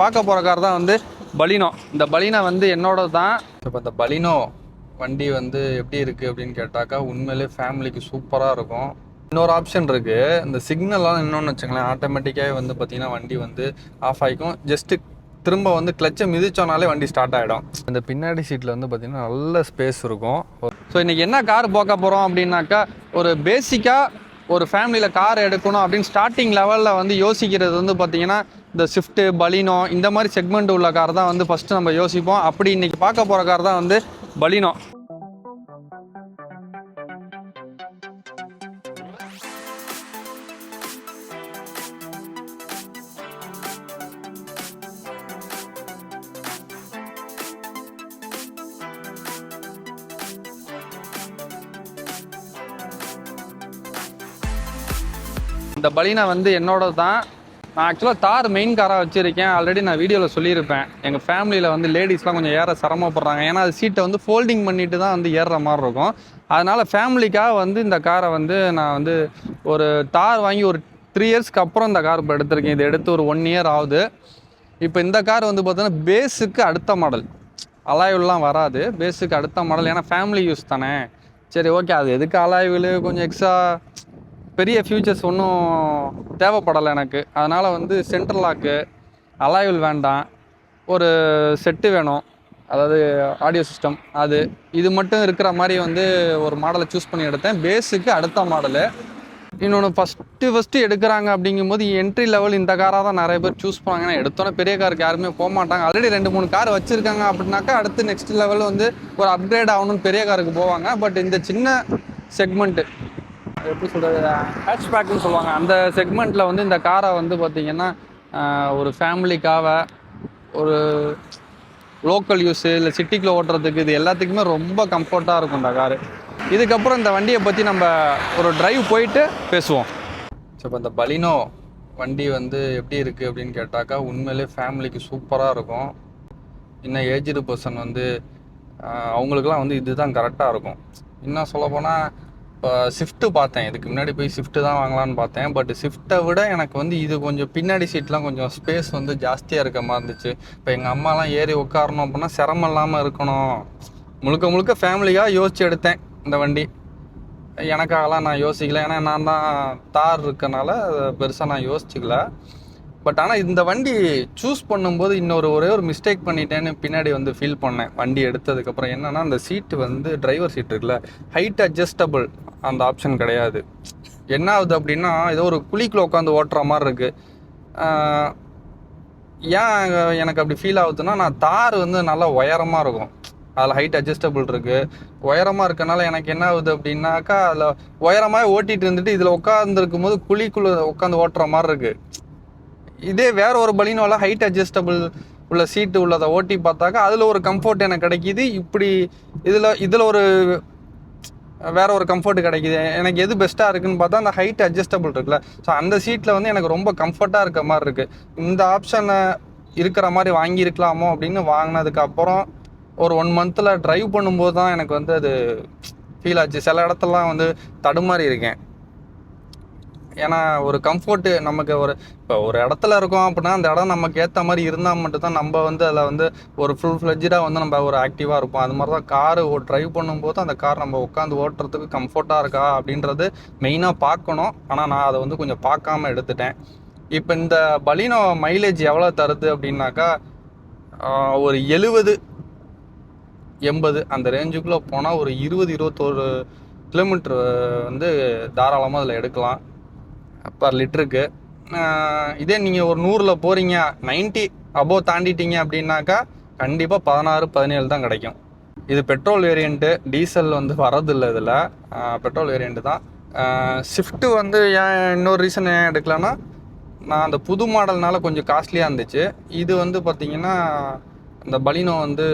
பார்க்க போகிற கார் தான் வந்து பலினோ. இந்த பலினோ வந்து என்னோட தான். இப்போ இந்த பலினோ வண்டி வந்து எப்படி இருக்குது அப்படின்னு கேட்டாக்கா உண்மையிலே ஃபேமிலிக்கு சூப்பராக இருக்கும். இன்னொரு ஆப்ஷன் இருக்குது இந்த சிக்னல்லாம் இன்னொன்று வச்சுங்களேன் ஆட்டோமேட்டிக்காகவே வந்து பார்த்தீங்கன்னா வண்டி வந்து ஆஃப் ஆகிக்கும் ஜஸ்ட்டு திரும்ப வந்து கிளச்சை மிதிச்சோனாலே வண்டி ஸ்டார்ட் ஆகிடும் இந்த பின்னாடி சீட்டில் வந்து பார்த்தீங்கன்னா நல்ல ஸ்பேஸ் இருக்கும். ஸோ இன்றைக்கி என்ன கார் பார்க்க போகிறோம் அப்படின்னாக்கா ஒரு பேசிக்காக ஒரு ஃபேமிலியில் கார் எடுக்கணும் அப்படின்னு ஸ்டார்டிங் லெவலில் வந்து யோசிக்கிறது வந்து பார்த்தீங்கன்னா இந்த ஸ்விஃப்ட்டு பலினோ இந்த மாதிரி செக்மெண்ட் உள்ள கார் தான் வந்து ஃபஸ்ட்டு நம்ம யோசிப்போம். அப்படி இன்றைக்கி பார்க்க போகிற கார் தான் வந்து பலினோ இந்த பலினா வந்து என்னோட தான் நான் ஆக்சுவலாக தார் மெயின் காராக வச்சுருக்கேன். ஆல்ரெடி நான் வீடியோவில் சொல்லியிருப்பேன். எங்கள் ஃபேமிலியில் வந்து லேடிஸ்லாம் கொஞ்சம் ஏற சிரமப்படுறாங்க. ஏன்னா அது சீட்டை வந்து ஃபோல்டிங் பண்ணிட்டு தான் வந்து ஏறுற மாதிரி இருக்கும். அதனால் ஃபேமிலிக்காக வந்து இந்த காரை வந்து நான் வந்து ஒரு தார் வாங்கி ஒரு த்ரீ இயர்ஸ்க்கு அப்புறம் இந்த கார் இப்போ எடுத்திருக்கேன். இது எடுத்து ஒரு ஒன் இயர் ஆகுது. இப்போ இந்த கார் வந்து பார்த்தோன்னா பேஸுக்கு அடுத்த மாடல் அலாய்வுலாம் வராது. பேஸுக்கு அடுத்த மாடல் ஏன்னா ஃபேமிலி யூஸ் தானே. சரி ஓகே அது எதுக்கு அலாய்வில்? கொஞ்சம் எக்ஸ்ட்ரா பெரிய ஃபியூச்சர்ஸ் ஒன்றும் தேவைப்படலை எனக்கு. அதனால் வந்து சென்ட்ரல் லாக்கு அலாய்வில் வேண்டாம். ஒரு செட்டு வேணும். அதாவது ஆடியோ சிஸ்டம் அது. இது மட்டும் இருக்கிற மாதிரி வந்து ஒரு மாடலை சூஸ் பண்ணி எடுத்தேன். பேஸுக்கு அடுத்த மாடலு இன்னொன்று ஃபஸ்ட்டு ஃபஸ்ட்டு எடுக்கிறாங்க அப்படிங்கும்போது என்ட்ரி லெவல் இந்த காராக தான் நிறைய பேர் சூஸ் பண்ணாங்கன்னா எடுத்தோன்னே பெரிய காருக்கு யாருமே போக மாட்டாங்க. ஆல்ரெடி ரெண்டு மூணு கார் வச்சுருக்காங்க அப்படின்னாக்கா அடுத்து நெக்ஸ்ட் லெவல் வந்து ஒரு அப்கிரேட் ஆகணும்னு பெரிய காருக்கு போவாங்க. பட் இந்த சின்ன செக்மெண்ட்டு எப்படி சொல்கிறது ஹேட்ச்பேக்னு சொல்லுவாங்க. அந்த செக்மெண்ட்டில் வந்து இந்த காரை வந்து பார்த்திங்கன்னா ஒரு ஃபேமிலிக்காக ஒரு லோக்கல் யூஸு இல்லை சிட்டிக்குள்ளே ஓட்டுறதுக்கு இது எல்லாத்துக்குமே ரொம்ப கம்ஃபர்ட்டாக இருக்கும் இந்த காரு இதுக்கப்புறம் இந்த வண்டியை பற்றி நம்ம ஒரு டிரைவ் போயிட்டு பேசுவோம். ஸோ இப்போ இந்த பலினோ வண்டி வந்து எப்படி இருக்குது அப்படின்னு கேட்டாக்கா உண்மையிலே ஃபேமிலிக்கு சூப்பராக இருக்கும். இன்னும் ஏஜ்டு பர்சன் வந்து ஆஹ், அவங்களுக்குலாம் வந்து இதுதான் கரெக்டாக இருக்கும். இன்னும் சொல்லப்போனால் இப்போ ஸ்விஃப்ட்டு பார்த்தேன். இதுக்கு முன்னாடி போய் ஸ்விஃப்ட்டு தான் வாங்கலான்னு பார்த்தேன். பட் ஸ்விஃப்ட்டை விட எனக்கு வந்து இது கொஞ்சம் பின்னாடி சீட்லாம் கொஞ்சம் ஸ்பேஸ் வந்து ஜாஸ்தியாக இருக்க மாதிரி இருந்துச்சு. இப்போ எங்கள் அம்மாலாம் ஏறி உட்காரணும் அப்படின்னா சிரமம் இல்லாமல் இருக்கணும். முழுக்க முழுக்க ஃபேமிலியாக யோசிச்சு எடுத்தேன் இந்த வண்டி. எனக்காகலாம் நான் யோசிக்கல. ஏன்னா நான் தான் தார் இருக்கனால பெருசாக நான் யோசிச்சுக்கல. பட் ஆனால் இந்த வண்டி சூஸ் பண்ணும்போது இன்னொரு ஒரே ஒரு மிஸ்டேக் பண்ணிட்டேன்னு பின்னாடி வந்து ஃபீல் பண்ணேன். வண்டி எடுத்ததுக்கப்புறம் என்னன்னா அந்த சீட்டு வந்து டிரைவர் சீட் இருக்குல்ல ஹைட் அட்ஜஸ்டபிள் அந்த ஆப்ஷன் கிடையாது. என்ன ஆகுது அப்படின்னா ஏதோ ஒரு குழிக்குள்ள உட்காந்து ஓட்டுற மாதிரி இருக்குது ஏன் எனக்கு அப்படி ஃபீல் ஆகுதுன்னா நான் தார் வந்து நல்லா உயரமாக இருக்கும். அதில் ஹைட் அட்ஜஸ்டபிள் இருக்குது உயரமாக இருக்கனால எனக்கு என்ன ஆகுது அப்படின்னாக்கா அதில் உயரமாக ஓட்டிகிட்டு இருந்துட்டு இதில் உட்காந்துருக்கும் போது குழிக்குள்ளே உட்காந்து ஓட்டுற மாதிரி இருக்குது இதே வேற ஒரு பலினோல ஹைட் அட்ஜஸ்டபிள் உள்ள சீட்டு உள்ளதை ஓட்டி பார்த்தாக்கா அதில் ஒரு கம்ஃபர்ட் எனக்கு கிடைக்கிது. இப்படி இதில் இதில் ஒரு வேற ஒரு கம்ஃபர்ட் கிடைக்கிது. எனக்கு எது பெஸ்ட்டாக இருக்குன்னு பார்த்தா அந்த ஹைட் அட்ஜஸ்டபிள் இருக்குல்ல. ஸோ அந்த சீட்டில் வந்து எனக்கு ரொம்ப கம்ஃபர்ட்டாக இருக்க மாதிரி இருக்குது இந்த ஆப்ஷனை இருக்கிற மாதிரி வாங்கியிருக்கலாமோ அப்படின்னு வாங்கினதுக்கப்புறம் ஒரு ஒன் மந்தில் ட்ரைவ் பண்ணும்போது தான் எனக்கு வந்து அது ஃபீல் ஆச்சு. சில இடத்துலலாம் வந்து தடுமாறி இருக்கேன். ஏன்னா ஒரு கம்ஃபர்ட்டு நமக்கு ஒரு இப்போ ஒரு இடத்துல இருக்கோம் அப்படின்னா அந்த இடம் நமக்கு ஏற்ற மாதிரி இருந்தால் மட்டும்தான் நம்ம வந்து அதில் வந்து ஒரு ஃபுல் ஃப்ளெஜ்டாக வந்து நம்ம ஒரு ஆக்டிவாக இருப்போம். அது மாதிரி தான் காரு ட்ரைவ் பண்ணும்போது அந்த கார் நம்ம உட்காந்து ஓட்டுறதுக்கு கம்ஃபர்ட்டாக இருக்கா அப்படின்றது மெயினாக பார்க்கணும். ஆனால் நான் அதை வந்து கொஞ்சம் பார்க்காம எடுத்துட்டேன். இப்போ இந்த பலினோ மைலேஜ் எவ்வளோ தருது அப்படின்னாக்கா ஒரு எழுபது எண்பது அந்த ரேஞ்சுக்குள்ளே போனால் ஒரு இருபது இருபத்தோரு கிலோமீட்ரு வந்து தாராளமாக அதில் எடுக்கலாம். பர் லிட்டருக்கு. இதே நீங்கள் ஒரு நூறில் போகிறீங்க 90 அபோவ் தாண்டிட்டீங்க அப்படின்னாக்கா கண்டிப்பாக பதினாறு பதினேழு தான் கிடைக்கும். இது பெட்ரோல் வேரியண்ட்டு டீசல் வந்து வரதில்லை இதில். பெட்ரோல் வேரியண்ட்டு தான். ஷிஃப்ட்டு வந்து ஏன் இன்னொரு ரீசன் ஏன் எடுக்கலன்னா நான் அந்த புது மாடல்னால கொஞ்சம் காஸ்ட்லியாக இருந்துச்சு. இது வந்து பார்த்திங்கன்னா இந்த பலினோ வந்து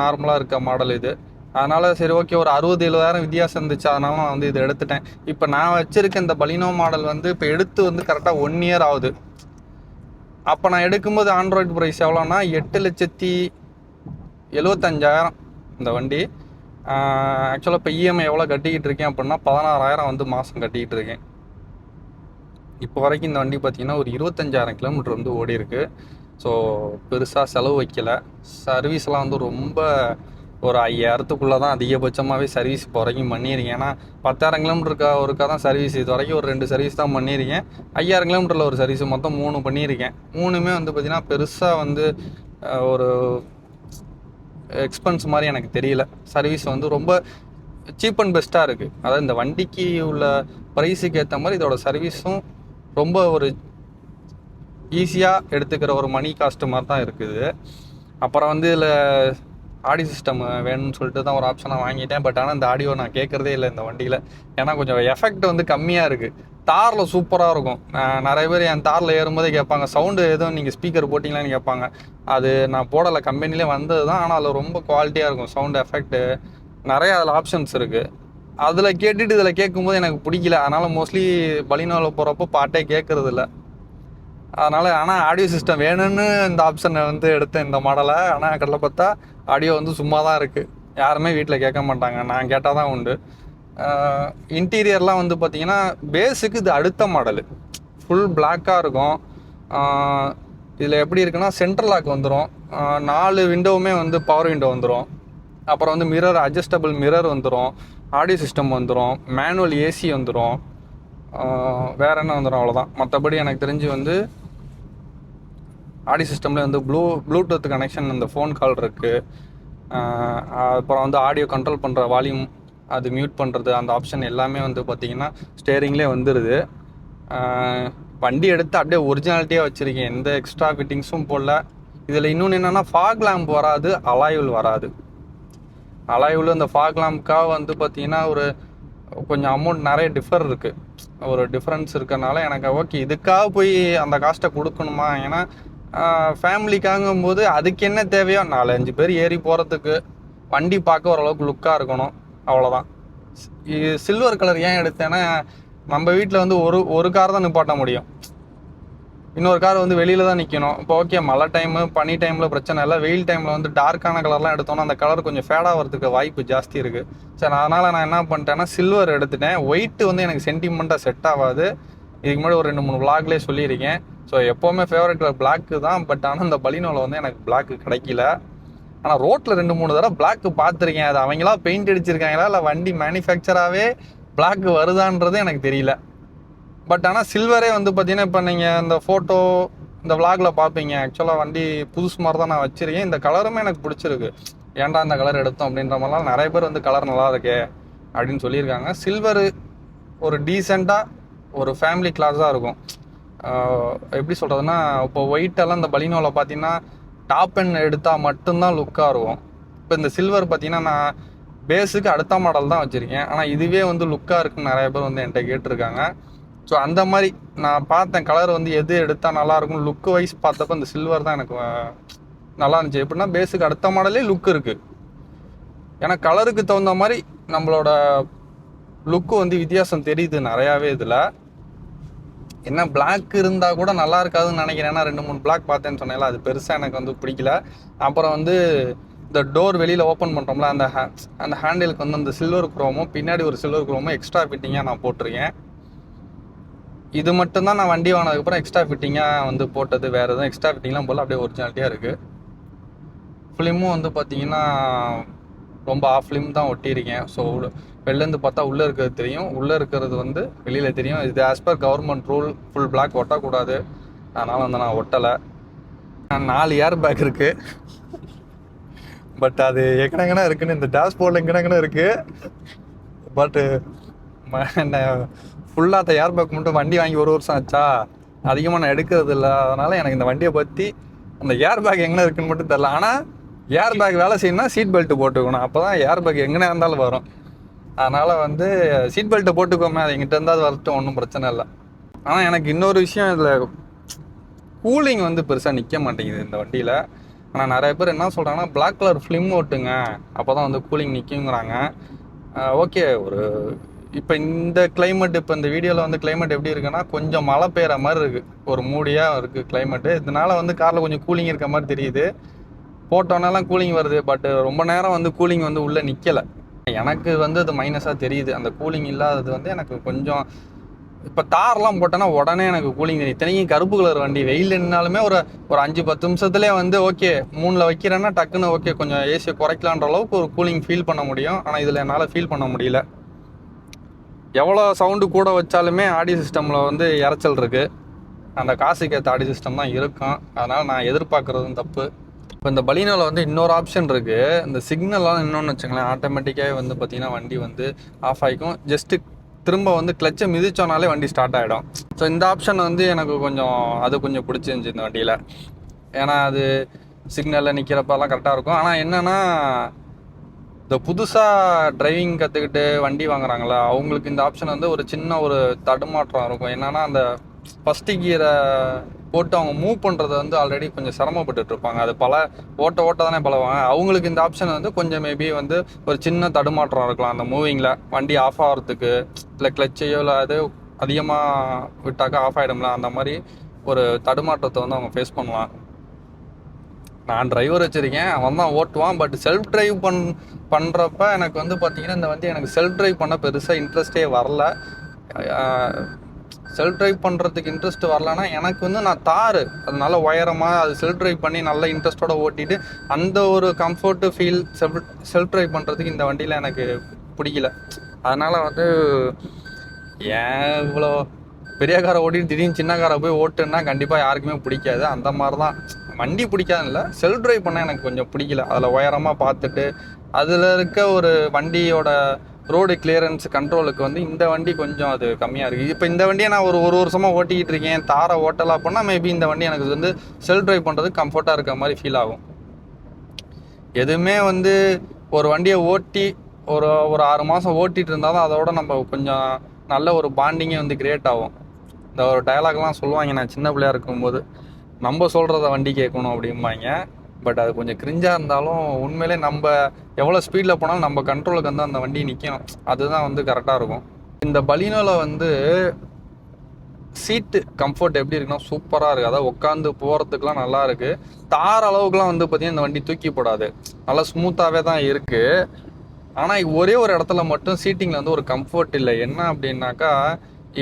நார்மலாக இருக்க மாடல் இது. அதனால் சரி ஓகே ஒரு அறுபது எழுபதாயிரம் வித்தியாசம் இருந்துச்சு அதனால நான் வந்து இதை எடுத்துட்டேன். இப்போ நான் வச்சுருக்க இந்த பலினோ மாடல் வந்து இப்போ எடுத்து வந்து கரெக்டாக ஒன் இயர் ஆகுது. அப்போ நான் எடுக்கும்போது ஆண்ட்ராய்டு ப்ரைஸ் எவ்வளோன்னா எட்டு லட்சத்தி எழுவத்தஞ்சாயிரம் இந்த வண்டி. ஆக்சுவலாக இப்போ இஎம்ஐ எவ்வளோ கட்டிக்கிட்டு இருக்கேன் அப்படின்னா பதினாறாயிரம் வந்து மாதம் கட்டிக்கிட்டு இருக்கேன். இப்போ வரைக்கும் இந்த வண்டி பார்த்தீங்கன்னா ஒரு இருபத்தஞ்சாயிரம் கிலோமீட்டர் வந்து ஓடி இருக்குது ஸோ பெருசாக செலவு வைக்கலை. சர்வீஸ்லாம் வந்து ரொம்ப ஒரு ஐயாயிரத்துக்குள்ளே தான் அதிகபட்சமாகவே சர்வீஸ் இப்போ வரைக்கும் பண்ணியிருக்கேன். ஏன்னா பத்தாயிரம் கிலோமீட்டருக்கா ஒருக்கா தான் சர்வீஸ் இது வரைக்கும் ஒரு ரெண்டு சர்வீஸ் தான் பண்ணியிருக்கேன். ஐயாயிரம் கிலோமீட்டரில் ஒரு சர்வீஸ் மொத்தம் மூணு பண்ணியிருக்கேன். மூணுமே வந்து பார்த்திங்கன்னா பெருசாக வந்து ஒரு எக்ஸ்பென்ஸ் மாதிரி எனக்கு தெரியல. சர்வீஸ் வந்து ரொம்ப சீப் அண்ட் பெஸ்ட்டாக இருக்குது அதாவது இந்த வண்டிக்கு உள்ள ப்ரைஸுக்கு ஏற்ற மாதிரி இதோட சர்வீஸும் ரொம்ப ஒரு ஈஸியாக எடுத்துக்கிற ஒரு மணி காஸ்ட் மாதிரி தான் இருக்குது. அப்புறம் வந்து இதில் ஆடியோ சிஸ்டம் வேணும்னு சொல்லிட்டு தான் ஒரு ஆப்ஷனாக வாங்கிட்டேன். பட் ஆனால் இந்த ஆடியோ நான் கேட்குறதே இல்லை இந்த வண்டியில். ஏன்னா கொஞ்சம் எஃபெக்ட் வந்து கம்மியாக இருக்குது தாரில் சூப்பராக இருக்கும். நிறைய பேர் என் தாரில் ஏறும்போதே கேட்பாங்க சவுண்டு எதுவும் நீங்கள் ஸ்பீக்கர் போட்டிங்களான்னு கேட்பாங்க. அது நான் போடலை கம்பெனிலே வந்தது தான். ஆனால் அதில் ரொம்ப குவாலிட்டியாக இருக்கும் சவுண்ட் எஃபெக்ட்டு நிறைய அதில் ஆப்ஷன்ஸ் இருக்குது அதில் கேட்டுட்டு இதில் கேட்கும்போது எனக்கு பிடிக்கல. அதனால் மோஸ்ட்லி பலினோவில் போகிறப்போ பாட்டே கேட்குறது இல்லை அதனால் ஆனால் ஆடியோ சிஸ்டம் வேணும்னு இந்த ஆப்ஷனை வந்து எடுத்தேன் இந்த மாடலை ஆனால் கடலை பார்த்தா ஆடியோ வந்து சும்மா தான் இருக்குது யாருமே வீட்டில் கேட்க மாட்டாங்க. நான் கேட்டால் தான் உண்டு இன்டீரியர்லாம் வந்து பார்த்தீங்கன்னா பேஸுக்கு இது அடுத்த மாடலு ஃபுல் பிளாக்காக இருக்கும். இதில் எப்படி இருக்குன்னா சென்ட்ரல் லாக் வந்துடும் நாலு விண்டோவுமே வந்து பவர் விண்டோ வந்துடும் அப்புறம் வந்து மிரர் அட்ஜஸ்டபிள் மிரர் வந்துடும் ஆடியோ சிஸ்டம் வந்துடும் மேனுவல் ஏசி வந்துடும் வேற என்ன வந்துடும் அவ்வளோதான் மற்றபடி எனக்கு தெரிஞ்சு வந்து ஆடி சிஸ்டமில் வந்து ப்ளூ ப்ளூடூத் கனெக்ஷன் அந்த ஃபோன் கால் இருக்குது அப்புறம் வந்து ஆடியோ கண்ட்ரோல் பண்ணுற வால்யூம் அது மியூட் பண்ணுறது அந்த ஆப்ஷன் எல்லாமே வந்து பார்த்திங்கன்னா ஸ்டேரிங்லேயே வந்துடுது வண்டி எடுத்து அப்படியே ஒரிஜினாலிட்டியாக வச்சுருக்கேன். எந்த எக்ஸ்ட்ரா ஃபிட்டிங்ஸும் போடல. இதில் இன்னொன்று என்னென்னா ஃபாக் லேம்ப் வராது அலாயுல் வராது. அலாயுல் இந்த ஃபாக் லேம்ப்க்காக வந்து பார்த்தீங்கன்னா ஒரு கொஞ்சம் அமௌண்ட் நிறைய டிஃபர் இருக்குது ஒரு டிஃப்ரென்ஸ் இருக்கறனால எனக்கு ஓகே இதுக்காக போய் அந்த காஸ்ட்டை கொடுக்கணுமா? ஏன்னா ஃபேமிலிக்காகும் போது அதுக்கு என்ன தேவையோ நாலஞ்சு பேர் ஏறி போகிறதுக்கு வண்டி பார்க்க ஓரளவுக்கு லுக்காக இருக்கணும். அவ்வளோதான் சில்வர் கலர் ஏன் எடுத்தேன்னா நம்ம வீட்டில் வந்து ஒரு ஒரு கார் தான் நிப்பாட்ட முடியும். இன்னொரு கார் வந்து வெளியில் தான் நிற்கணும் இப்போ ஓகே மழை டைமு பனி டைமில் பிரச்சனை இல்லை. வெயில் டைமில் வந்து டார்க்கான கலர்லாம் எடுத்தோம்னா அந்த கலர் கொஞ்சம் ஃபேட் ஆகிறதுக்கு வாய்ப்பு ஜாஸ்தி இருக்குது சரி அதனால் நான் என்ன பண்ணிட்டேன்னா சில்வர் எடுத்துட்டேன். ஒயிட் வந்து எனக்கு சென்டிமெண்ட்டாக செட் ஆகாது. இதுக்கு முன்னாடி ஒரு ரெண்டு மூணு vlogலயே சொல்லியிருக்கேன். ஸோ எப்போவுமே ஃபேவரட் கலர் பிளாக்கு தான் பட் ஆனால் இந்த பலினோவில் வந்து எனக்கு பிளாக்கு கிடைக்கல. ஆனால் ரோட்டில் ரெண்டு மூணு தடவை பிளாக் பார்த்துருக்கேன். அது அவங்களா பெயிண்ட் அடிச்சிருக்காங்களா இல்லை வண்டி மேனுஃபேக்சராகவே பிளாக் வருதான்றது எனக்கு தெரியல. பட் ஆனால் சில்வரே வந்து பார்த்தீங்கன்னா இப்போ நீங்கள் இந்த ஃபோட்டோ இந்த விளாகில் பார்ப்பீங்க. ஆக்சுவலாக வண்டி புதுசு மாதிரி தான் நான் வச்சுருக்கேன். இந்த கலருமே எனக்கு பிடிச்சிருக்கு. ஏன்டா இந்த கலர் எடுத்தோம் அப்படின்ற மாதிரிலாம் நிறைய பேர் வந்து கலர் நல்லா இருக்கே அப்படின்னு சொல்லியிருக்காங்க. சில்வரு ஒரு டீசெண்டாக ஒரு ஃபேமிலி கிளாஸாக இருக்கும். எப்படி சொல்கிறதுனா இப்போ ஒயிட்டெல்லாம் இந்த பலினோவில் பார்த்தீங்கன்னா டாப் எண்ட் எடுத்தால் மட்டும்தான் லுக்காக இருக்கும். இப்போ இந்த சில்வர் பார்த்தீங்கன்னா நான் பேஸுக்கு அடுத்த மாடல் தான் வச்சுருக்கேன். ஆனால் இதுவே வந்து லுக்காக இருக்குன்னு நிறைய பேர் வந்து என்கிட்ட கேட்டிருக்காங்க. ஸோ அந்த மாதிரி நான் பார்த்தேன் கலர் வந்து எது எடுத்தால் நல்லாயிருக்கும் லுக்கு வைஸ் பார்த்தப்ப இந்த சில்வர் தான் எனக்கு நல்லா இருந்துச்சு. எப்படின்னா பேஸுக்கு அடுத்த மாடலே லுக் இருக்குது ஏன்னா கலருக்கு தகுந்த மாதிரி நம்மளோட லுக்கு வந்து வித்தியாசம் தெரியுது நிறையாவே இதில். என்ன பிளாக் இருந்தால் கூட நல்லா இருக்காதுன்னு நினைக்கிறேன். ஏன்னா ரெண்டு மூணு பிளாக் பார்த்தேன்னு சொன்னேன்ல அது பெருசாக எனக்கு வந்து பிடிக்கல. அப்புறம் வந்து இந்த டோர் வெளியில் ஓப்பன் பண்ணுறோம்ல அந்த ஹே அந்த ஹேண்டிலுக்கு வந்து அந்த சில்வர் குரோமும் பின்னாடி ஒரு சில்வர் குரோமும் எக்ஸ்ட்ரா ஃபிட்டிங்காக நான் போட்டிருக்கேன். இது மட்டும்தான் நான் வண்டி வாங்கினதுக்கப்புறம் எக்ஸ்ட்ரா ஃபிட்டிங்காக வந்து போட்டது. வேறு எதுவும் எக்ஸ்ட்ரா ஃபிட்டிங்லாம் போல அப்படியே ஒரிஜினாலிட்டியாக இருக்குது ஃபிலிமும் வந்து பார்த்தீங்கன்னா ரொம்ப ஆஃப் ஃபிலிம் தான் ஒட்டியிருக்கேன். ஸோ வெளிலேருந்து பார்த்தா உள்ளே இருக்கிறது தெரியும். உள்ளே இருக்கிறது வந்து வெளியில் தெரியும். இது as per government rule full black ஒட்டக்கூடாது. அதனால் வந்து நான் ஒட்டலை. நாலு ஏர் பேக் இருக்குது பட் அது எங்கனங்கனா இருக்குன்னு இந்த டேஷ்போர்டில் எங்கனங்கனா இருக்குது பட்டு என்ன ஃபுல்லாக அந்த ஏர் பேக் மட்டும் வண்டி வாங்கி ஒரு வருஷம் ஆச்சா? அதிகமாக நான் எடுக்கிறது இல்லை. அதனால் எனக்கு இந்த வண்டியை பற்றி அந்த ஏர் பேக் எங்கே இருக்குன்னு மட்டும் தெரில ஆனால் ஏர் பேக் வேலை செய்யணும்னா சீட் பெல்ட் போட்டுக்கணும். அப்போ தான் ஏர் பேக் எங்கே இருந்தாலும் வரும். அதனால் வந்து சீட் பெல்ட்டை போட்டுக்கோமே அது எங்கிட்ட இருந்தால் அது வரட்டும் ஒன்றும் பிரச்சனை இல்லை. ஆனால் எனக்கு இன்னொரு விஷயம் இதில் கூலிங் வந்து பெருசாக நிற்க மாட்டேங்குது இந்த வண்டியில். ஆனால் நிறைய பேர் என்ன சொல்கிறாங்கன்னா பிளாக் கலர் ஃபிலிம் ஓட்டுங்க. அப்போ தான் வந்து கூலிங் நிற்குங்கிறாங்க ஓகே ஒரு இப்போ இந்த கிளைமேட் இப்போ இந்த வீடியோவில் வந்து கிளைமேட் எப்படி இருக்குன்னா கொஞ்சம் மழை பெய்கிற மாதிரி இருக்குது ஒரு மூடியாக இருக்குது கிளைமேட்டு இதனால வந்து காரில் கொஞ்சம் கூலிங் இருக்க மாதிரி தெரியுது. போட்டோன்னெல்லாம் கூலிங் வருது. பட் ரொம்ப நேரம் வந்து கூலிங் வந்து உள்ளே நிற்கலை எனக்கு வந்து அது மைனஸாக தெரியுது. அந்த கூலிங் இல்லாதது வந்து எனக்கு கொஞ்சம் இப்போ தார்லாம் போட்டேன்னா உடனே எனக்கு கூலிங் தெரியும். இத்தனைக்கும் கருப்பு கலர் வண்டி. வெயில் நின்னாலுமே ஒரு ஒரு அஞ்சு பத்து நிமிஷத்துலேயே வந்து ஓகே மூணில் வைக்கிறேன்னா டக்குன்னு ஓகே கொஞ்சம் ஏசியை குறைக்கலான்ற அளவுக்கு ஒரு கூலிங் ஃபீல் பண்ண முடியும். ஆனால் இதில் என்னால் ஃபீல் பண்ண முடியல. எவ்வளோ சவுண்டு கூட வச்சாலுமே ஆடியோ சிஸ்டமில் வந்து இறைச்சல் இருக்குது அந்த காசுக்கு ஏற்ற ஆடியோ சிஸ்டம் தான் இருக்கும். அதனால் நான் எதிர்பார்க்குறதும் தப்பு. இப்போ இந்த பலினோவில் வந்து இன்னொரு ஆப்ஷன் இருக்குது இந்த சிக்னல்லாம் இன்னொன்று வச்சுங்களேன் ஆட்டோமேட்டிக்காகவே வந்து பார்த்திங்கன்னா வண்டி வந்து ஆஃப் ஆகிக்கும். ஜஸ்ட்டு திரும்ப வந்து கிளச்சை மிதிச்சோனாலே வண்டி ஸ்டார்ட் ஆகிடும். ஸோ இந்த ஆப்ஷன் வந்து எனக்கு கொஞ்சம் அது கொஞ்சம் பிடிச்சிருந்துச்சி இந்த வண்டியில். ஏன்னா அது சிக்னலில் நிற்கிறப்பெல்லாம் கரெக்டாக இருக்கும். ஆனால் என்னென்னா இந்த புதுசாக டிரைவிங் கற்றுக்கிட்டு வண்டி வாங்குறாங்களா அவங்களுக்கு இந்த ஆப்ஷன் வந்து ஒரு சின்ன ஒரு தடுமாற்றம் இருக்கும். என்னென்னா அந்த ஃபஸ்ட்டு கீரை போட்டு அவங்க மூவ் பண்ணுறது வந்து ஆல்ரெடி கொஞ்சம் சிரமப்பட்டு இருப்பாங்க அது பல ஓட்ட ஓட்ட தானே பழவாங்க அவங்களுக்கு இந்த ஆப்ஷன் வந்து கொஞ்சம் மேபி வந்து ஒரு சின்ன தடுமாற்றம் இருக்கலாம். அந்த மூவிங்கில் வண்டி ஆஃப் ஆகிறதுக்கு இல்லை கிளச்சையோ இல்லை அது அதிகமாக விட்டாக்கா ஆஃப் ஆகிடும்ல அந்த மாதிரி ஒரு தடுமாற்றத்தை வந்து அவங்க ஃபேஸ் பண்ணலாம். நான் டிரைவர் வச்சுருக்கேன். அவன் தான் ஓட்டுவான். பட் செல்ஃப் டிரைவ் பண் பண்ணுறப்ப எனக்கு வந்து பார்த்தீங்கன்னா இந்த வண்டி எனக்கு செல்ஃப் டிரைவ் பண்ண பெருசாக இன்ட்ரெஸ்டே வரல. செல்ஃப் ட்ரைவ் பண்ணுறதுக்கு இன்ட்ரெஸ்ட் வரலன்னா எனக்கு வந்து நான் தார் அதனால உயரமாக அது செல்ஃப் ட்ரைவ் பண்ணி நல்ல இன்ட்ரெஸ்ட்டோட ஓட்டிட்டு அந்த ஒரு comfort feel self self drive பண்ணுறதுக்கு இந்த வண்டியில் எனக்கு பிடிக்கல. அதனால் வந்து ஏன் இவ்வளோ பெரிய காரை ஓட்டிட்டு திடீர்னு சின்ன காரை போய் ஓட்டுன்னா கண்டிப்பாக யாருக்குமே பிடிக்காது. அந்த மாதிரி தான் வண்டி பிடிக்காதுல்ல இல்லை செல்ஃப் ட்ரைவ் பண்ண எனக்கு கொஞ்சம் பிடிக்கல. அதில் உயரமாக பார்த்துட்டு அதில் இருக்க ஒரு வண்டியோட ரோடு கிளியரன்ஸ் கண்ட்ரோலுக்கு வந்து இந்த வண்டி கொஞ்சம் அது கம்மியாக இருக்குது இப்போ இந்த வண்டியை நான் ஒரு ஒரு வருஷமாக ஓட்டிக்கிட்டு இருக்கேன். தாரை ஓட்டலாம் பண்ணால் மேபி இந்த வண்டி எனக்கு வந்து செல்ஃப் ட்ரைவ் பண்ணுறது கம்ஃபர்ட்டாக இருக்க மாதிரி ஃபீல் ஆகும். எதுவுமே வந்து ஒரு வண்டியை ஓட்டி ஒரு ஒரு ஆறு மாதம் ஓட்டிகிட்டு இருந்தால் தான் அதோட நம்ம கொஞ்சம் நல்ல ஒரு பாண்டிங்கே வந்து கிரியேட் ஆகும். இந்த ஒரு டயலாக்லாம் சொல்லுவாங்க நான் சின்ன பிள்ளையா இருக்கும்போது நம்ம சொல்கிறத வண்டி கேட்கணும் அப்படிம்பாங்க. பட் அது கொஞ்சம் கிரிஞ்சாக இருந்தாலும் உண்மையிலே நம்ம எவ்வளோ ஸ்பீடில் போனாலும் நம்ம கண்ட்ரோலுக்கு வந்து அந்த வண்டி நிற்கணும் அதுதான் வந்து கரெக்டாக இருக்கும். இந்த பலினோவில் வந்து சீட்டு கம்ஃபர்ட் எப்படி இருக்குன்னா சூப்பராக இருக்குது அதாவது உட்காந்து போகிறதுக்குலாம் நல்லா இருக்குது தார் அளவுக்குலாம் வந்து பார்த்திங்கன்னா இந்த வண்டி தூக்கி போடாது. நல்லா ஸ்மூத்தாகவே தான் இருக்குது ஆனால் ஒரே ஒரு இடத்துல மட்டும் சீட்டிங்கில் வந்து ஒரு கம்ஃபர்ட் இல்லை. என்ன அப்படின்னாக்கா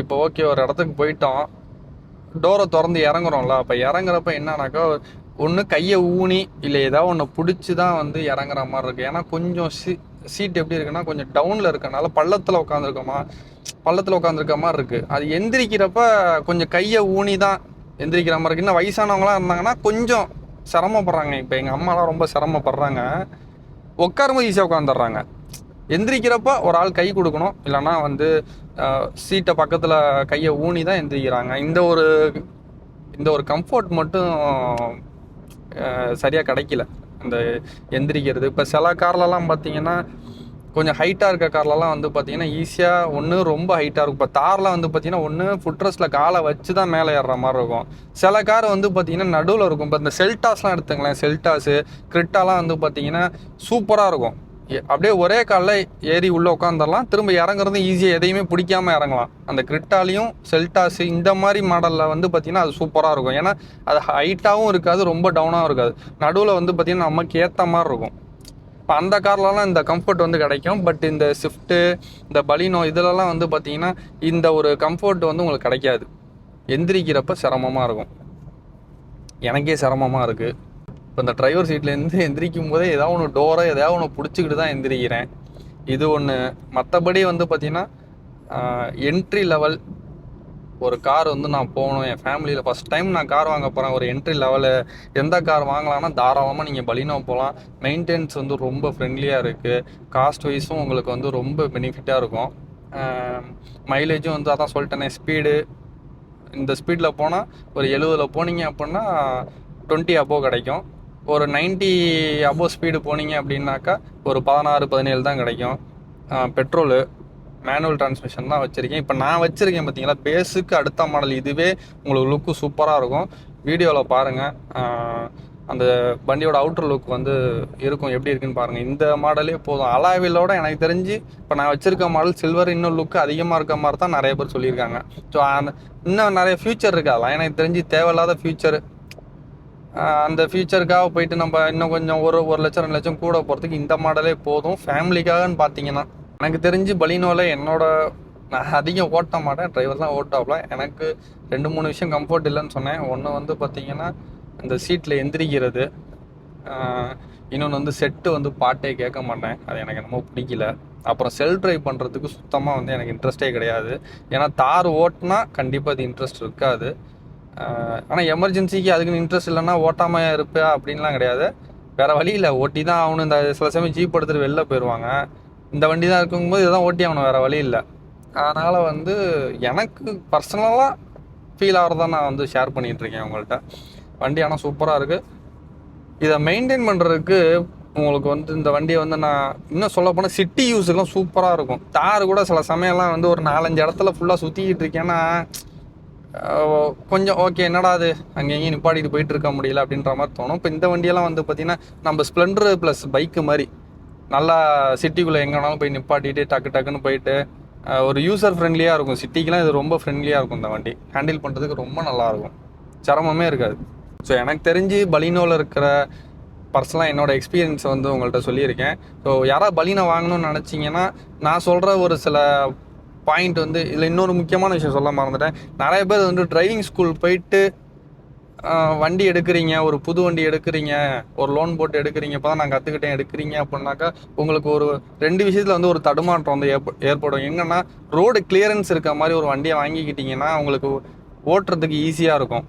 இப்போ ஓகே ஒரு இடத்துக்கு போயிட்டோம். டோரை திறந்து இறங்குறோம்ல. அப்போ இறங்குறப்ப என்னன்னாக்கா ஒன்று கையை ஊனி இல்லை ஏதாவது ஒன்று பிடிச்சி தான் வந்து இறங்குற மாதிரி இருக்குது ஏன்னா கொஞ்சம் சீ சீட் எப்படி இருக்குன்னா கொஞ்சம் டவுனில் இருக்கனால பள்ளத்தில் உட்காந்துருக்கோமா பள்ளத்தில் உட்காந்துருக்க மாதிரி இருக்குது அது எந்திரிக்கிறப்ப கொஞ்சம் கையை ஊனி தான் எந்திரிக்கிற மாதிரி இருக்குது இன்னும் வயசானவங்களாம் இருந்தாங்கன்னா கொஞ்சம் சிரமப்படுறாங்க. இப்போ எங்கள் அம்மாலாம் ரொம்ப சிரமப்படுறாங்க. உட்காரும்போது ஈஸியாக உட்காந்துடுறாங்க எந்திரிக்கிறப்ப ஒரு ஆள் கை கொடுக்கணும். இல்லைன்னா வந்து சீட்டை பக்கத்தில் கையை ஊனி தான் எந்திரிக்கிறாங்க. இந்த ஒரு இந்த ஒரு கம்ஃபர்ட் மட்டும் சரியாக கிடைக்கல. இந்த எந்திரிக்கிறது. இப்போ சில கார்லலாம் பார்த்தீங்கன்னா கொஞ்சம் ஹைட்டாக இருக்க கார்லலாம் வந்து பார்த்தீங்கன்னா ஈஸியாக ஒன்று ரொம்ப ஹைட்டாக இருக்கும். இப்போ தார்லாம் வந்து பார்த்தீங்கன்னா ஒன்று ஃபுட்ரஸில் காலை வச்சு தான் மேலே ஏறுற மாதிரி இருக்கும். சில கார் வந்து பார்த்தீங்கன்னா நடுவில் இருக்கும். இப்போ இந்த செல்டாஸ்லாம் எடுத்துங்களேன். செல்டாஸு கிரிட்டாலாம் வந்து பார்த்தீங்கன்னா சூப்பராக இருக்கும். அப்படியே ஒரே காலில் ஏறி உள்ளே உட்காந்துடலாம் திரும்ப இறங்குறது ஈஸியாக எதையுமே பிடிக்காம இறங்கலாம். அந்த கிரிட்டாலையும் செல்டாஸு இந்த மாதிரி மாடலில் வந்து பார்த்திங்கன்னா அது சூப்பராக இருக்கும். ஏன்னா அது ஹைட்டாகவும் இருக்காது ரொம்ப டவுனாகவும் இருக்காது. நடுவில் வந்து பார்த்திங்கன்னா நமக்கு ஏற்ற மாதிரி இருக்கும். இப்போ அந்த கார்லலாம் இந்த கம்ஃபர்ட் வந்து கிடைக்கும். பட் இந்த ஸ்விஃப்ட்டு இந்த பலினோ இதிலலாம் வந்து பார்த்திங்கன்னா இந்த ஒரு கம்ஃபர்ட் வந்து உங்களுக்கு கிடைக்காது. எந்திரிக்கிறப்ப சிரமமாக இருக்கும். எனக்கே சிரமமாக இருக்குது இப்போ இந்த டிரைவர் சீட்லேருந்து எந்திரிக்கும் போதே ஏதாவது ஒன்று டோரை ஏதாவது ஒன்று பிடிச்சிக்கிட்டு தான் எந்திரிக்கிறேன். இது ஒன்று மற்றபடி வந்து பார்த்திங்கன்னா என்ட்ரி லெவல் ஒரு கார் வந்து நான் போகணும். என் ஃபேமிலியில் ஃபஸ்ட் டைம் நான் கார் வாங்க போகிறேன் ஒரு என்ட்ரி லெவலு எந்த கார் வாங்கலாம்னா தாராளமாக நீங்கள் பலினோ போகலாம் மெயின்டெனன்ஸ் வந்து ரொம்ப ஃப்ரெண்ட்லியாக இருக்குது காஸ்ட் வைஸும் உங்களுக்கு வந்து ரொம்ப பெனிஃபிட்டாக இருக்கும். மைலேஜும் வந்து அதான் சொல்லிட்டேனே ஸ்பீடு இந்த ஸ்பீடில் போனால் ஒரு எழுபதில் போனீங்க அப்படின்னா டுவெண்ட்டி அபோவ் கிடைக்கும். ஒரு 90 அபோவ் ஸ்பீடு போனீங்க அப்படின்னாக்கா ஒரு பதினாறு பதினேழு தான் கிடைக்கும். பெட்ரோலு மேனுவல் டிரான்ஸ்மிஷன் தான் வச்சுருக்கேன். இப்போ நான் வச்சுருக்கேன் பார்த்தீங்களா பேஸுக்கு அடுத்த மாடல் இதுவே உங்களுக்கு லுக்கு சூப்பராக இருக்கும். வீடியோவில் பாருங்கள் அந்த வண்டியோட அவுட்டர் லுக் வந்து இருக்கும். எப்படி இருக்குன்னு பாருங்கள் இந்த மாடலே போதும். அலாவிலோட எனக்கு தெரிஞ்சு இப்போ நான் வச்சுருக்க மாடல் சில்வர் இன்னும் லுக் அதிகமாக இருக்க மாதிரி தான் நிறைய பேர் சொல்லியிருக்காங்க. ஸோ அந்த இன்னும் நிறைய ஃபியூச்சர் இருக்குது அதெல்லாம் எனக்கு தெரிஞ்சு தேவையில்லாத ஃபியூச்சர் அந்த ஃபியூச்சருக்காக போயிட்டு நம்ம இன்னும் கொஞ்சம் ஒரு ஒரு லட்சம் ரெண்டு லட்சம் கூட போகிறதுக்கு இந்த மாடலே போதும். ஃபேமிலிக்காகன்னு பார்த்தீங்கன்னா எனக்கு தெரிஞ்சு பலினோவில் என்னோட நான் அதிகம் ஓட்ட மாட்டேன். டிரைவர் தான் ஓட்டாப்ல எனக்கு ரெண்டு மூணு விஷயம் கம்ஃபர்ட் இல்லைன்னு சொன்னேன். ஒன்று வந்து பார்த்தீங்கன்னா இந்த சீட்டில் எந்திரிக்கிறது. இன்னொன்று வந்து செட்டு வந்து பாட்டே கேட்க மாட்டேன். அது எனக்கு என்னமோ பிடிக்கல. அப்புறம் செல் ட்ரைவ் பண்ணுறதுக்கு சுத்தமாக வந்து எனக்கு இன்ட்ரெஸ்டே கிடையாது. ஏன்னா தார் ஓட்டினா கண்டிப்பாக அது இன்ட்ரெஸ்ட் இருக்காது. ஆனால் எமர்ஜென்சிக்கு அதுக்குன்னு இன்ட்ரெஸ்ட் இல்லைன்னா ஓட்டாமல் இருப்பா அப்படின்லாம் கிடையாது. வேறு வழி இல்லை. ஓட்டி தான் ஆகணும். இந்த சில சமயம் ஜீப் எடுத்துகிட்டு வெளில போயிடுவாங்க இந்த வண்டி தான் இருக்கும்போது இதான் ஓட்டி ஆகணும். வேறு வழி இல்லை. அதனால் வந்து எனக்கு பர்சனலாக ஃபீல் ஆகிறதா நான் வந்து ஷேர் பண்ணிகிட்ருக்கேன் உங்கள்கிட்ட வண்டி ஆனால் சூப்பராக இருக்குது இதை மெயின்டைன் பண்ணுறதுக்கு உங்களுக்கு வந்து இந்த வண்டியை வந்து நான் இன்னும் சொல்ல போனால் சிட்டி யூஸுக்கெலாம் சூப்பராக இருக்கும். தார் கூட சில சமயம்லாம் வந்து ஒரு நாலஞ்சு இடத்துல ஃபுல்லாக சுற்றிக்கிட்டு இருக்கேன்னா கொஞ்சம் ஓகே என்னடா அது அங்கே எங்கேயும் போயிட்டு இருக்க முடியல அப்படின்ற மாதிரி தோணும். இப்போ இந்த வண்டியெல்லாம் வந்து பார்த்திங்கன்னா நம்ம ஸ்ப்ளெண்டர் ப்ளஸ் பைக்கு மாதிரி நல்லா சிட்டிக்குள்ளே எங்கே வேணாலும் போய் நிப்பாட்டிட்டு டக்கு டக்குன்னு போயிட்டு ஒரு யூசர் ஃப்ரெண்ட்லியாக இருக்கும். சிட்டிக்கெலாம் இது ரொம்ப ஃப்ரெண்ட்லியாக இருக்கும் இந்த வண்டி. ஹேண்டில் பண்ணுறதுக்கு ரொம்ப நல்லா இருக்கும் சிரமமே இருக்காது. ஸோ எனக்கு தெரிஞ்சு பலினோவில் இருக்கிற பர்சனலாக என்னோட எக்ஸ்பீரியன்ஸ் வந்து உங்கள்கிட்ட சொல்லியிருக்கேன். ஸோ யாராவது பலினை வாங்கணும்னு நினச்சிங்கன்னா நான் சொல்கிற ஒரு சில பாயிண்ட் வந்து இதில் இன்னொரு முக்கியமான விஷயம் சொல்ல மறந்துட்டேன். நிறைய பேர் வந்து டிரைவிங் ஸ்கூல் போயிட்டு வண்டி எடுக்கிறீங்க ஒரு புது வண்டி எடுக்கிறீங்க ஒரு லோன் போட்டு எடுக்கிறீங்க இப்போ தான் நான் கற்றுக்கிட்டேன் எடுக்கிறீங்க அப்படின்னாக்கா உங்களுக்கு ஒரு ரெண்டு விஷயத்தில் வந்து ஒரு தடுமாற்றம் வந்து ஏற்ப ஏற்படும். எங்கன்னா ரோடு கிளியரன்ஸ் இருக்க மாதிரி ஒரு வண்டியை வாங்கிக்கிட்டிங்கன்னா உங்களுக்கு ஓட்டுறதுக்கு ஈஸியாக இருக்கும்.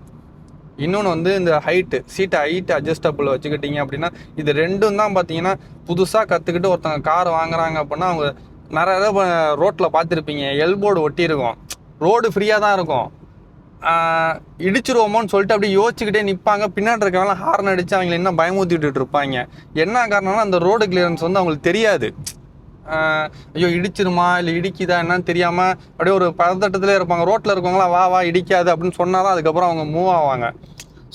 இன்னொன்று வந்து இந்த ஹைட்டு சீட்டை ஹைட் அட்ஜஸ்டபிள் வச்சுக்கிட்டீங்க அப்படின்னா இது ரெண்டும் தான் பார்த்தீங்கன்னா புதுசாக கற்றுக்கிட்டு ஒருத்தங்க கார் வாங்குறாங்க அப்படின்னா அவங்க நிறைய தடவை ரோட்டில் பார்த்துருப்பீங்க. எல்போர்டு ஒட்டியிருக்கும். ரோடு ஃப்ரீயாக தான் இருக்கும். இடிச்சிருவோமோன்னு சொல்லிட்டு அப்படியே யோசிச்சுக்கிட்டே நிற்பாங்க பின்னாடி இருக்கவங்களாம் ஹார்ன் அடித்து அவங்களை என்ன பயமுறுத்திட்டு இருப்பாங்க. என்ன காரணம்னா அந்த ரோடு கிளியரன்ஸ் வந்து அவங்களுக்கு தெரியாது. ஐயோ இடிச்சிருமா? இல்லை இடிக்குதா? என்னன்னு தெரியாமல் அப்படியே ஒரு பதட்டத்திலே இருப்பாங்க. ரோட்டில் இருக்கவங்களாம் வா வா இடிக்காது அப்படின்னு சொன்னால் தான் அதுக்கப்புறம் அவங்க மூவ் ஆவாங்க.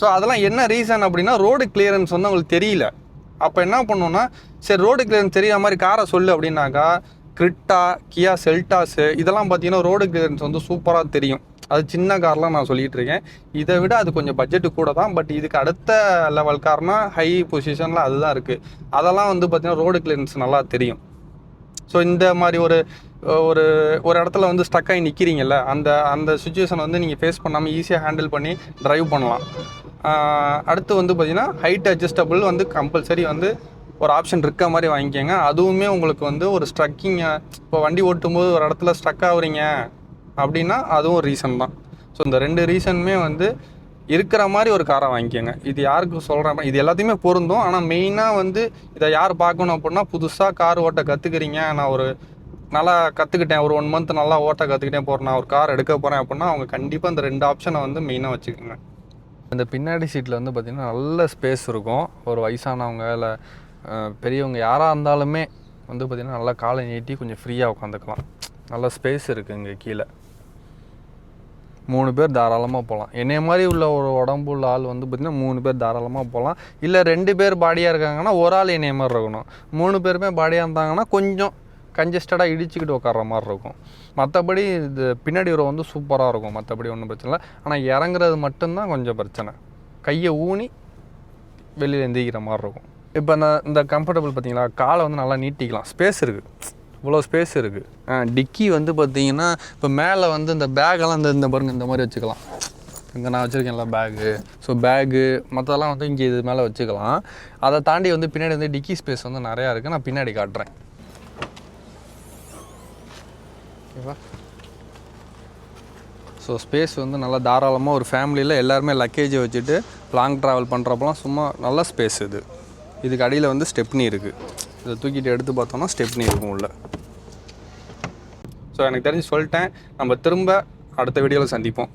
ஸோ அதெல்லாம் என்ன ரீசன் அப்படின்னா ரோடு கிளியரன்ஸ் வந்து அவங்களுக்கு தெரியல. அப்போ என்ன பண்ணணும்னா சரி ரோடு கிளியரன்ஸ் தெரியாத மாதிரி காரை சொல்லு அப்படின்னாக்கா கிரிட்டா கியா செல்டாஸு இதெல்லாம் பார்த்தீங்கன்னா ரோடு கிளியரன்ஸ் வந்து சூப்பராக தெரியும். அது சின்ன கார்லாம் நான் சொல்லிகிட்டு இருக்கேன். இதை விட அது கொஞ்சம் பட்ஜெட்டு கூட தான் பட் இதுக்கு அடுத்த லெவல் கார்னா ஹை பொசிஷனில் அதுதான் இருக்குது அதெல்லாம் வந்து பார்த்திங்கன்னா ரோடு கிளியரன்ஸ் நல்லா தெரியும். ஸோ இந்த மாதிரி ஒரு ஒரு ஒரு இடத்துல வந்து ஸ்டக் ஆகி நிற்கிறீங்கல்ல அந்த அந்த சுச்சுவேஷனை வந்து நீங்கள் ஃபேஸ் பண்ணாமல் ஈஸியாக ஹேண்டில் பண்ணி டிரைவ் பண்ணலாம். அடுத்து வந்து பார்த்திங்கன்னா ஹைட் அட்ஜஸ்டபிள் வந்து கம்பல்சரி வந்து ஒரு ஆப்ஷன் இருக்க மாதிரி வாங்கிக்கோங்க. அதுவுமே உங்களுக்கு வந்து ஒரு ஸ்ட்ரக்கிங்கை இப்போ வண்டி ஓட்டும் போது ஒரு இடத்துல ஸ்ட்ரக் ஆகுறீங்க அப்படின்னா அதுவும் ரீசன் தான். ஸோ இந்த ரெண்டு ரீசனுமே வந்து இருக்கிற மாதிரி ஒரு காரை வாங்கிக்கோங்க. இது யாருக்கு சொல்கிறேன் இது எல்லாத்தையுமே பொருந்தும். ஆனால் மெயினாக வந்து இதை யார் பார்க்கணும் அப்படின்னா புதுசாக கார் ஓட்ட கற்றுக்குறீங்க நான் ஒரு நல்லா கற்றுக்கிட்டேன் ஒரு ஒன் மந்த் நல்லா ஓட்ட கற்றுக்கிட்டேன் போகிறேன் நான் ஒரு கார் எடுக்க போகிறேன் அப்படின்னா அவங்க கண்டிப்பாக இந்த ரெண்டு ஆப்ஷனை வந்து மெயினாக வச்சுக்கோங்க. இந்த பின்னாடி சீட்டில் வந்து பார்த்திங்கன்னா நல்ல ஸ்பேஸ் இருக்கும். ஒரு வயசானவங்க இல்லை பெரியவங்க யாராக இருந்தாலுமே வந்து பார்த்திங்கன்னா நல்லா காலை நீட்டி கொஞ்சம் ஃப்ரீயாக உட்காந்துக்கலாம். நல்ல ஸ்பேஸ் இருக்குது இங்கே கீழே. மூணு பேர் தாராளமாக போகலாம் என்னைய மாதிரி உள்ள ஒரு உடம்பு உள்ள ஆள் வந்து பார்த்திங்கன்னா மூணு பேர் தாராளமாக போகலாம் இல்லை ரெண்டு பேர் பாடியாக இருக்காங்கன்னா ஒரு ஆள் என்னைய மாதிரி இருக்கணும். மூணு பேருமே பாடியாக இருந்தாங்கன்னா கொஞ்சம் கஞ்சஸ்டடாக இடிச்சுக்கிட்டு உட்கார்ற மாதிரி இருக்கும். மற்றபடி இது பின்னாடி உரம் வந்து சூப்பராக இருக்கும். மற்றபடி ஒன்றும் பிரச்சனை இல்லை. ஆனால் இறங்குறது மட்டும்தான் கொஞ்சம் பிரச்சனை. கையை ஊனி வெளியில் எந்திரிக்கிற மாதிரி இருக்கும். இப்போ நான் இந்த கம்ஃபர்டபுள் பார்த்தீங்களா காலை வந்து நல்லா நீட்டிக்கலாம். ஸ்பேஸ் இருக்குது இவ்வளோ ஸ்பேஸ் இருக்குது டிக்கி வந்து பார்த்தீங்கன்னா இப்போ மேலே வந்து இந்த பேக்கெல்லாம் இந்த இந்த பாருங்க இந்த மாதிரி வச்சுக்கலாம். இங்கே நான் வச்சுருக்கேன்ல பேகு ஸோ பேகு மற்றதெல்லாம் வந்து இங்கே இது மேலே வச்சுக்கலாம். அதை தாண்டி வந்து பின்னாடி வந்து டிக்கி ஸ்பேஸ் வந்து நிறையா இருக்குது நான் பின்னாடி காட்டுறேன். ஓகேவா ஸோ ஸ்பேஸ் வந்து நல்லா தாராளமாக ஒரு ஃபேமிலியில் எல்லாருமே லக்கேஜை வச்சுட்டு லாங் ட்ராவல் பண்ணுறப்பெல்லாம் சும்மா நல்ல ஸ்பேஸ் இது. இதுக்கு அடியில் வந்து ஸ்டெப்னி இருக்குது இதை தூக்கிட்டு எடுத்து பார்த்தோம்னா ஸ்டெப்னி இருக்கும் உள்ள. ஸோ எனக்கு தெரிஞ்சு சொல்லிட்டேன். நம்ம திரும்ப அடுத்த வீடியோவில் சந்திப்போம்.